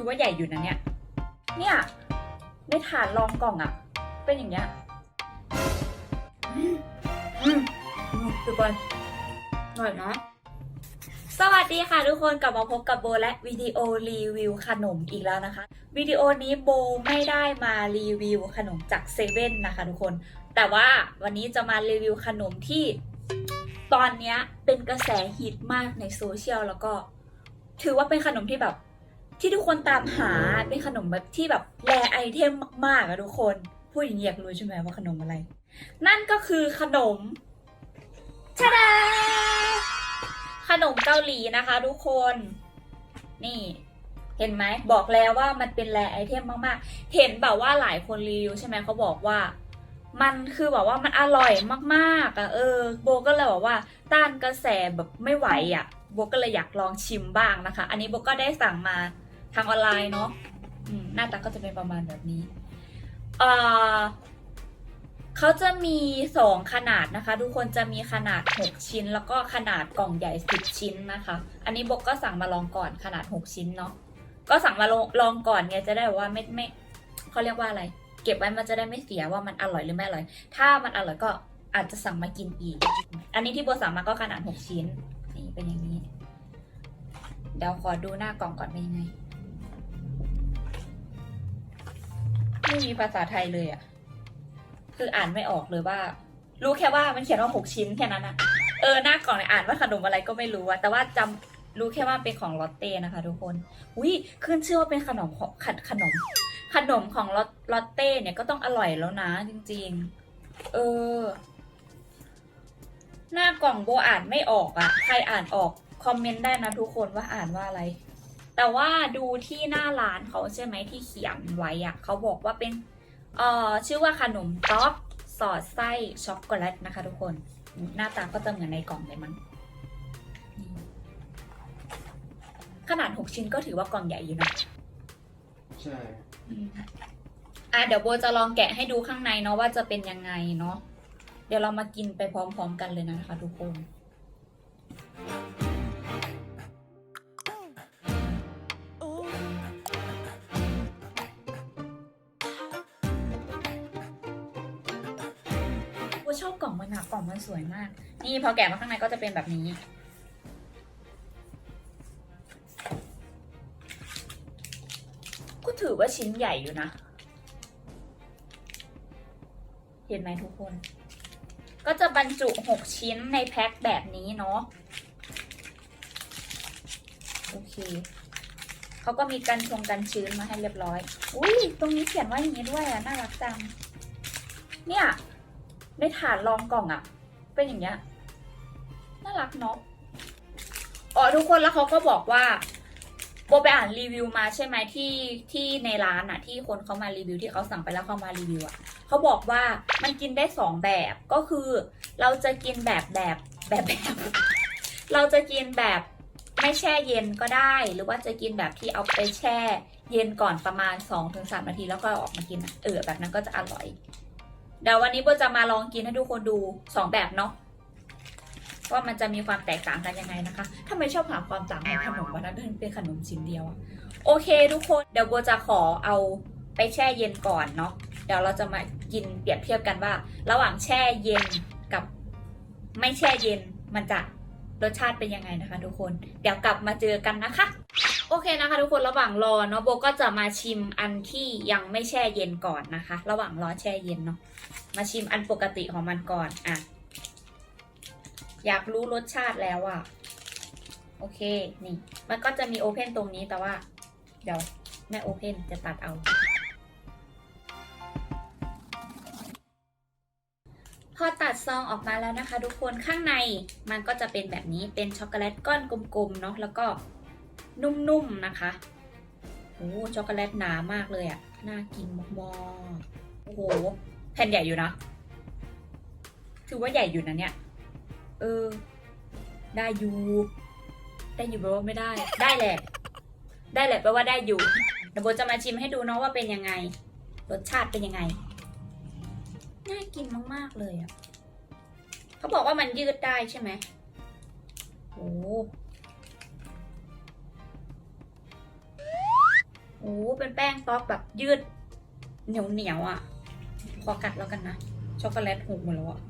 ถือว่าใหญ่อยู่นะเนี่ย เนี่ย ในฐานรองกล่องอะเป็นอย่างเงี้ยอืมอืมอืมทุกคนอร่อยนะสวัสดีค่ะทุกคนกลับมาพบกับโบและวิดีโอรีวิวขนมอีกแล้วนะคะ วิดีโอนี้โบไม่ได้มารีวิวขนมจากเซเว่นนะคะทุกคน แต่ว่าวันนี้จะมารีวิวขนมที่ตอนนี้เป็นกระแสฮิตมากในโซเชียลแล้วก็ ถือว่าเป็นขนมที่แบบ ที่ทุกคนตามหาเป็นขนมแบบที่แบบแรไอเทมมากๆอะทุกคน พูดอย่างนี้อยากรู้ใช่ไหมว่าขนมอะไร นั่นก็คือขนมชาดาขนมเกาหลีนะคะ ทุกคน นี่เห็นไหมบอกแล้วว่ามันเป็นแรไอเทมมากๆ เห็นแบบว่าหลายคนรีวิวใช่ไหมเขาบอกว่า มันคือแบบว่ามันอร่อยมากๆอะเออ โบก็เลยบอกว่า ต้านกระแสแบบไม่ไหวอะโบก็เลยอยากลองชิมบ้างนะคะ อันนี้โบก็ได้สั่งมาางออนไลน์เนาะหน้าตาก็จะเป็นประมาณแบบนี้เขาจะมีสองขนาดนะคะ ทุกคนจะมีขนาด 6 ชิ้น แล้วก็ขนาดกล่องใหญ่ 10 ชิ้นนะคะ อันนี้โบก็สั่งมาลองก่อนขนาด 6 ชิ้นเนาะก็สั่งมาลองลองก่อนไงจะได้ว่าไม่ไม่เขาเรียกว่าอะไร เก็บไว้มันจะได้ไม่เสียว่ามันอร่อยหรือไม่อร่อย ถ้ามันอร่อยก็อาจจะสั่งมากินอีก อันนี้ที่โบสั่งมาก็ขนาด 6 ชิ้นนี่เป็นอย่างนี้ เดี๋ยวขอดูหน้ากล่องก่อนเป็นยังไง ไม่มีภาษาไทยเลยอะ่ะ คืออ่านไม่ออกเลยว่า รู้แค่ว่ามันเขียนว่า6ชิ้นแค่นั้นอะเออหน้ากล่องเนี่ยอ่านว่าขนมอะไรก็ไม่รู้อะแต่ว่าจำรู้แค่ว่าเป็นของลอตเต้นะคะทุกคน อุ้ยขึ้นชื่อว่าเป็นขนมของขขนม ขนมของลอตลอตเต้เนี่ยก็ต้องอร่อยแล้วนะจริง ๆ เออ หน้ากล่องโบอ่านไม่ออกอะใครอ่านออกคอมเมนต์ได้นะทุกคนว่าอ่านว่าอะไร แต่ว่าดูที่หน้าร้านเขาใช่ไหมที่เขียนไว้อะเขาบอกว่าเป็นเอ่อชื่อว่าขนมต๊อกสอดไส้ช็อกโกแลตนะคะทุกคนหน้าตาก็จะเหมือนในกล่องเลยมั้งนี่ขนาด 6 ชิ้นก็ถือว่ากล่องใหญ่อยู่นะใช่อะเดี๋ยวโบจะลองแกะให้ดูข้างในเนาะว่าจะเป็นยังไงเนาะเดี๋ยวเรามากินไปพร้อมๆกันเลยนะคะทุกคน ชอบกล่องมันอะกล่องมันสวยมาก นี่พอแกะมาข้างในก็จะเป็นแบบนี้ ก็ถือว่าชิ้นใหญ่อยู่นะ เห็นไหมทุกคน ก็จะบรรจุ 6 ชิ้นในแพ็คแบบนี้เนาะ โอเค เขาก็มีกันชงกันชื้นมาให้เรียบร้อย อุ้ยตรงนี้เขียนว่าอย่างนี้ด้วยอะน่ารักจัง เนี่ย ในฐานรองกล่องอะเป็นอย่างเงี้ยน่ารักเนาะอ๋อทุกคนแล้วเขาก็บอกว่าโบไปอ่านรีวิวมาใช่ไหมที่ที่ในร้านอะที่คนเขามารีวิวที่เขาสั่งไปแล้วเขามารีวิวอะเขาบอกว่ามันกินได้สองแบบก็คือ เราจะกินแบบแบบแบบแบบ เราจะกินแบบไม่แช่เย็นก็ได้ หรือว่าจะกินแบบที่เอาไปแช่ เย็นก่อนประมาณ 2-3ถึงนาทีแล้วก็ออกมากินเออแบบนั้นก็จะอร่อย เดี๋ยววันนี้โบจะมาลองกินให้ทุกคนดูสองแบบเนาะว่ามันจะมีความแตกต่างกันยังไงนะคะทำไมชอบหาความต่างในขนมวันนั้นเป็นขนมชิ้นเดียวอะโอเคทุกคน เดี๋ยวโบจะขอเอาไปแช่เย็นก่อนเนาะ เดี๋ยวเราจะมากินเปรียบเทียบกันว่า ระหว่างแช่เย็นกับไม่แช่เย็นมันจะรสชาติเป็นยังไงนะคะ ทุกคน เดี๋ยวกลับมาเจอกันนะคะ โอเคนะคะทุกคนระหว่างรอเนาะโบก็จะมาชิมอันที่ยังไม่แช่เย็นก่อนนะคะ ระหว่างรอแช่เย็นเนาะมาชิมอันปกติของมันก่อนอะอยากรู้รสชาติแล้วอะโอเคนี่ มันก็จะมีโอเพนตรงนี้แต่ว่า เดี๋ยวแม่โอเพนจะตัดเอา พอตัดซองออกมาแล้วนะคะ ทุกคนข้างในมันก็จะเป็นแบบนี้เป็นช็อกโกแลตก้อนกลมๆเนาะแล้วก็ นุ่มๆนะคะโอ้ช็อกโกแลตหนามากเลยอะน่ากินมากๆ โอ้โห แผ่นใหญ่อยู่นะ ถือว่าใหญ่อยู่นะเนี่ย เออ ได้อยู่ ได้อยู่แปลว่าไม่ได้ ได้แหละ ได้แหละแปลว่าได้อยู่เดี๋ยวโบจะมาชิมให้ดูเนาะว่าเป็นยังไง รสชาติเป็นยังไง น่ากินมากๆเลยอะ เขาบอกว่ามันยืดได้ใช่ไหมโอ้ เป็นแป้งต๊อกแบบยืดเหนียวเหนียวๆอะ ขอกัดแล้วกันนะ ช็อกโกแลตหกหมดแล้วอะ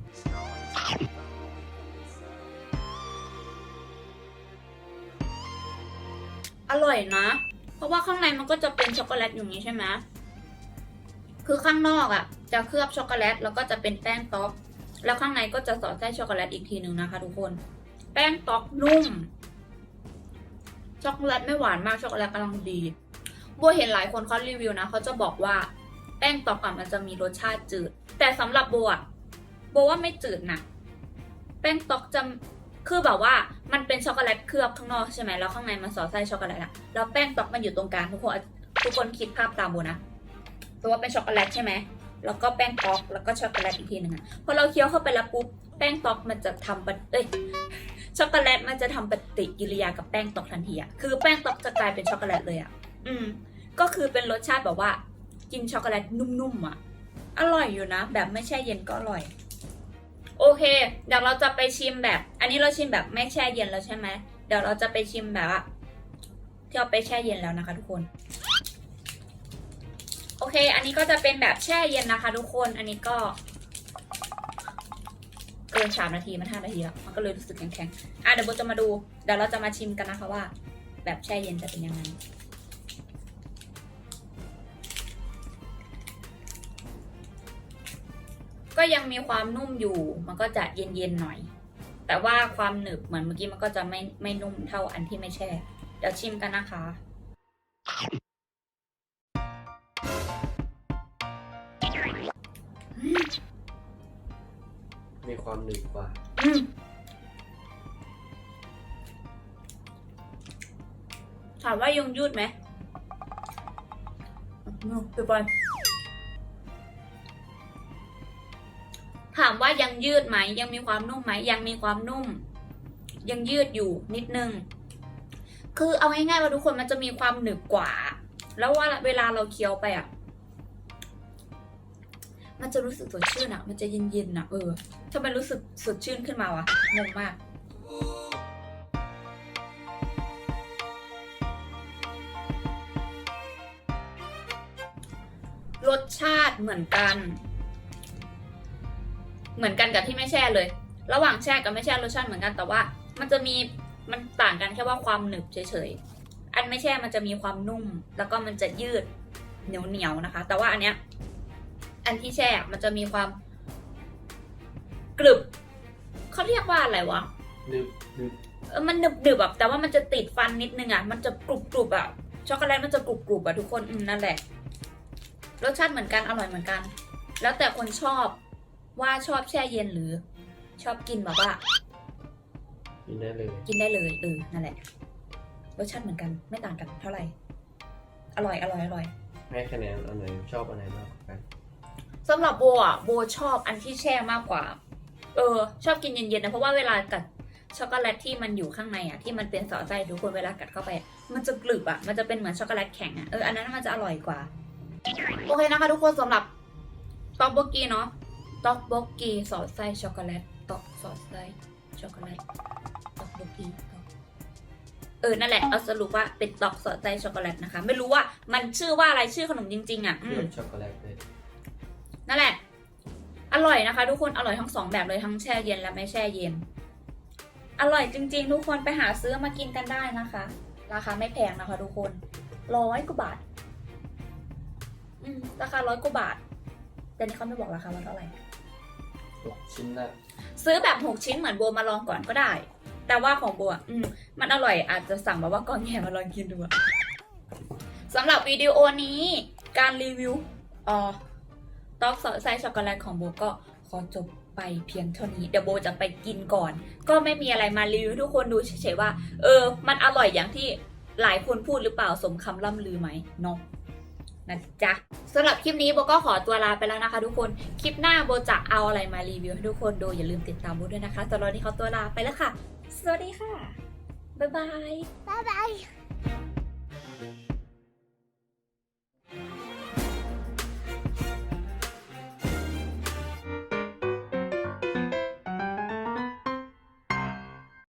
อร่อยนะ เพราะว่าข้างในมันก็จะเป็นช็อกโกแลตอย่างนี้ใช่ไหมคือข้างนอกอะ่ะ จะเคลือบช็อกโกแลตแล้วก็จะเป็นแป้งต๊อก แล้วข้างในก็จะสอดไส้ช็อกโกแลตอีกทีหนึ่งนะคะทุกคน แป้งต๊อกนุ่ม ช็อกโกแลตไม่หวานมากช็อกโกแลตกำลังดี บัวเห็นหลายคนเขารีวิวนะเขาจะบอกว่าแป้งตอกอะมันจะมีรสชาติจืด แต่สำหรับบัวบัวว่าไม่จืดนะแป้งตอกจะคือแบบว่ามันเป็นช็อกโกแลตเคลือบข้างนอกใช่ไหมแล้วข้างในมันสอดไส้ช็อกโกแลตอะแล้วแป้งตอกมันอยู่ตรงกลางทุกคนทุกคนคิดภาพตามบัวนะตัวว่าเป็นช็อกโกแลตใช่ไหมแล้วก็แป้งตอกแล้วก็ช็อกโกแลตอีกทีหนึ่งอะพอเราเคี้ยวเข้าไปแล้วปุ๊บแป้งตอกมันจะทำปเอ้ยช็อกโกแลตมันจะทำปฏิกิริยากับแป้งตอกทันทีอะคือแป้งตอกจะกลายเป็นช็อกโกแลตเลยอะ อืม ก็คือเป็นรสชาติแบบว่า กินช็อกโกแลตนุ่มๆอะอร่อยอยู่นะ แบบไม่แช่เย็นก็อร่อย โอเค เดี๋ยวเราจะไปชิมแบบ อันนี้เราชิมแบบไม่แช่เย็นแล้วใช่ไหมเดี๋ยวเราจะไปชิมแบบว่าที่เอาไปแช่เย็นแล้วนะคะทุกคน โอเค อันนี้ก็จะเป็นแบบแช่เย็นนะคะ ทุกคน อันนี้ก็เกินสามนาทีมันห้านาทีแล้วมันก็เลยรู้สึกแข็งๆอะเดี๋ยวโบจะมาดู เดี๋ยวเราจะมาชิมกันนะคะว่า แบบแช่เย็นจะเป็นยังไง ก็ยังมีความนุ่มอยู่ มันก็จะเย็นๆหน่อย แต่ว่าความหนึบเหมือนเมื่อกี้มันก็จะไม่ไม่นุ่มเท่าอันที่ไม่แช่ เดี๋ยวชิมกันนะคะ มีความหนึบกว่า อืมถามว่ายังยืดไหมอืมไป ยังยืดไหมยังมีความนุ่มไหมยังมีความนุ่ม ยังยืดอยู่นิดนึง คือเอาง่ายๆว่าทุกคนมันจะมีความหนึบกว่า แล้วว่าเวลาเราเคี้ยวไปอะมันจะรู้สึกสดชื่นอะ มันจะเย็นๆอะ เออทำไมรู้สึกสดชื่นขึ้นมาวะงงมาก รสชาติเหมือนกัน เหมือนกันกับที่ไม่แช่เลย ระหว่างแช่กับไม่แช่รสชาติเหมือนกันแต่ว่า มันจะมีมันต่างกันแค่ว่าความหนึบเฉยๆ อันไม่แช่มันจะมีความนุ่ม แล้วก็มันจะยืดเหนียวๆนะคะ แต่ว่าอันเนี้ยอันที่แช่อะมันจะมีความกรึบเขาเรียกว่าอะไรวะหนึบหนึบเออมันหนึบหนึบๆแบบแต่ว่ามันจะติดฟันนิดนึงอะมันจะกรุบกรุบๆอะช็อกโกแลตมันจะกรุบกรุบๆอะทุกคนอืมนั่นแหละรสชาติเหมือนกันอร่อยเหมือนกัน แล้วแต่คนชอบ ว่าชอบแช่เย็นหรือ ชอบกินแบบว่า กินได้เลย กินได้เลยเออนั่นแหละรสชาติเหมือนกันไม่ต่างกันเท่าไหร่ อร่อยอร่อยอร่อยให้คะแนนอันไหนชอบอันไหนมากกว่ากันสำหรับโบอะโบชอบอันที่แช่มากกว่า เออ ชอบกินเย็นๆนะเพราะว่าเวลากัดช็อกโกแลตที่มันอยู่ข้างในอะที่มันเป็นสอดไส้ทุกคนเวลากัดเข้าไปอะมันจะกรึบอะมันจะเป็นเหมือนช็อกโกแลตแข็งอะเอออันนั้นมันจะอร่อยกว่า โอเคนะคะ ทุกคนสำหรับต็อกโบกีเนาะ ต็อกโบกีสอดไส้ช็อกโกแลตต็อกสอดไส้ช็อกโกแลตต็อกโบกีต็อกเออ นั่นแหละ เอาสรุปว่าเป็นต็อกสอดไส้ช็อกโกแลตนะคะ ไม่รู้ว่ามันชื่อว่าอะไร ชื่อขนมจริง ๆ อะเคอืลือมบช็อกโกแลตเลยนั่นแหละ อร่อยนะคะ ทุกคน อร่อยทั้งสองแบบเลยทั้งแช่เย็นและไม่แช่เย็น อร่อยจริง ๆ ทุกคน ไปหาซื้อมากินกันได้นะคะ ราคาไม่แพงนะคะ ทุกคน ร้อยกว่าบาท อืม ราคาร้อยกว่าบาทแต่นี่เขาไม่บอกราคาว่าเท่าไหร่ ตกชิ้นละซื้อแบบหกชิ้นเหมือนโบมาลองก่อนก็ได้ แต่ว่าของโบอะอืมมันอร่อยอาจจะสั่งแบบว่าก้อนใหญ่มาลองกินดูสำหรับวิดีโอนี้การรีวิวอ่อต๊อกสอไส้ช็อกโกแลตของโบก็ขอจบไปเพียงเท่านี้ เดี๋ยวโบจะไปกินก่อน ก็ไม่มีอะไรมารีวิวทุกคนดูเฉยๆว่า เออ มันอร่อยอย่างที่หลายคนพูดหรือเปล่าสมคำล่ำลือไหมเนาะ นะจ๊ะสำหรับคลิปนี้โบก็ขอตัวลาไปแล้วนะคะ ทุกคน คลิปหน้าโบจะเอาอะไรมารีวิวให้ทุกคนดูอย่าลืมติดตามโบด้วยนะคะสำหรับวันนี้ขอตัวลาไปแล้วค่ะ สวัสดีค่ะ บ๊ายบาย บ๊ายบาย。